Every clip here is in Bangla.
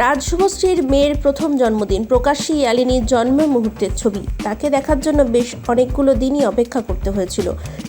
রাজ শুভশ্রীর মেয়ের প্রথম জন্মদিন। প্রকাশ্যে ইয়ালিনীর জন্ম মুহূর্তের ছবি। তাকে দেখার জন্য বেশ অনেকগুলো দিনই অপেক্ষা করতে হয়েছিল।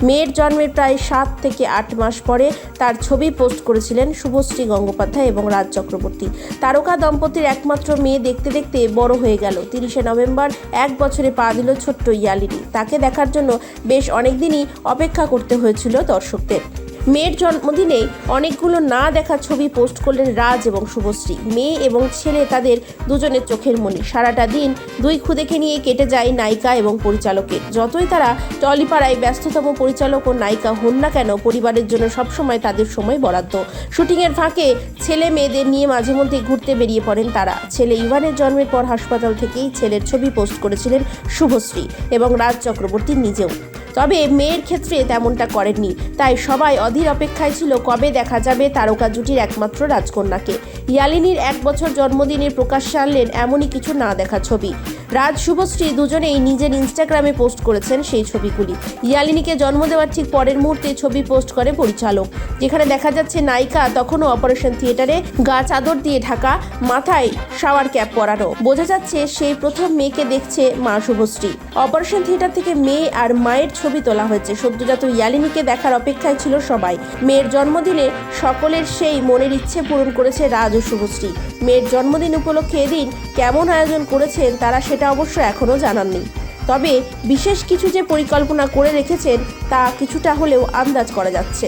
মেয়ের জন্মের প্রায় সাত থেকে আট মাস পরে তার ছবি পোস্ট করেছিলেন শুভশ্রী গঙ্গোপাধ্যায় এবং রাজ চক্রবর্তী। তারকা দম্পতির একমাত্র মেয়ে দেখতে দেখতে বড় হয়ে গেল। তিরিশে নভেম্বর এক বছরে পা দিল ছোট্ট ইয়ালিনী। তাকে দেখার জন্য বেশ অনেক দিনই অপেক্ষা করতে হয়েছিল দর্শকদের। মেয়ের জন্মদিনে অনেকগুলো না দেখা ছবি পোস্ট করলেন রাজ এবং শুভশ্রী। মেয়ে এবং ছেলে তাদের দুজনের চোখের মণি সারাটা দিন দুই খুদেকে নিয়ে কেটে যায় নায়িকা এবং পরিচালকের। যতই তারা টলিপাড়ায় ব্যস্ততম পরিচালক ও নায়িকা হন না কেন, পরিবারের জন্য সবসময় তাদের সময় বরাদ্দ। শুটিংয়ের ফাঁকে ছেলে মেয়েদের নিয়ে মাঝে মধ্যে ঘুরতে বেরিয়ে পড়েন তারা। ছেলে ইভানের জন্মের পর হাসপাতাল থেকেই ছেলের ছবি পোস্ট করেছিলেন শুভশ্রী এবং রাজ চক্রবর্তী নিজেও। তবে মেয়ের ক্ষেত্রে তেমনটা করেননি। তাই সবাই অধীর অপেক্ষায় ছিল কবে দেখা যাবে তারকা জুটির একমাত্র রাজকন্যাকে। ইয়ালিনীর এক বছর জন্মদিনে প্রকাশ্যে আনলেন এমনই কিছু না দেখা ছবি। রাজ শুভশ্রী দুজনেই নিজের ইনস্টাগ্রামে পোস্ট করেছেন সেই ছবিগুলি। ইয়ালিনীকে জন্ম দেওয়ার ঠিক পরের মুহূর্তে ছবি পোস্ট করে পরিচালক। যেখানে দেখা যাচ্ছে নায়িকা তখনও অপারেশন থিয়েটারে গা চাদর দিয়ে ঢাকা, মাথায় শাওয়ার ক্যাপ পরানো। বোঝা যাচ্ছে সেই প্রথম মেয়েকে দেখছে মা শুভশ্রী। অপারেশন থিয়েটার থেকে মেয়ে আর মায়ের ছবি তোলা হয়েছে। সদ্যজাত ইয়ালিনীকে দেখার অপেক্ষায় ছিল সবাই। মেয়ের জন্মদিনে সকলের সেই মনের ইচ্ছে পূরণ করেছে রাজ ও শুভশ্রী। মেয়ের জন্মদিন উপলক্ষে এদিন কেমন আয়োজন করেছেন তারা সেটা অবশ্য এখনও জানাননি। তবে বিশেষ কিছু যে পরিকল্পনা করে রেখেছেন, তা কিছুটা হলেও আন্দাজ করা যাচ্ছে।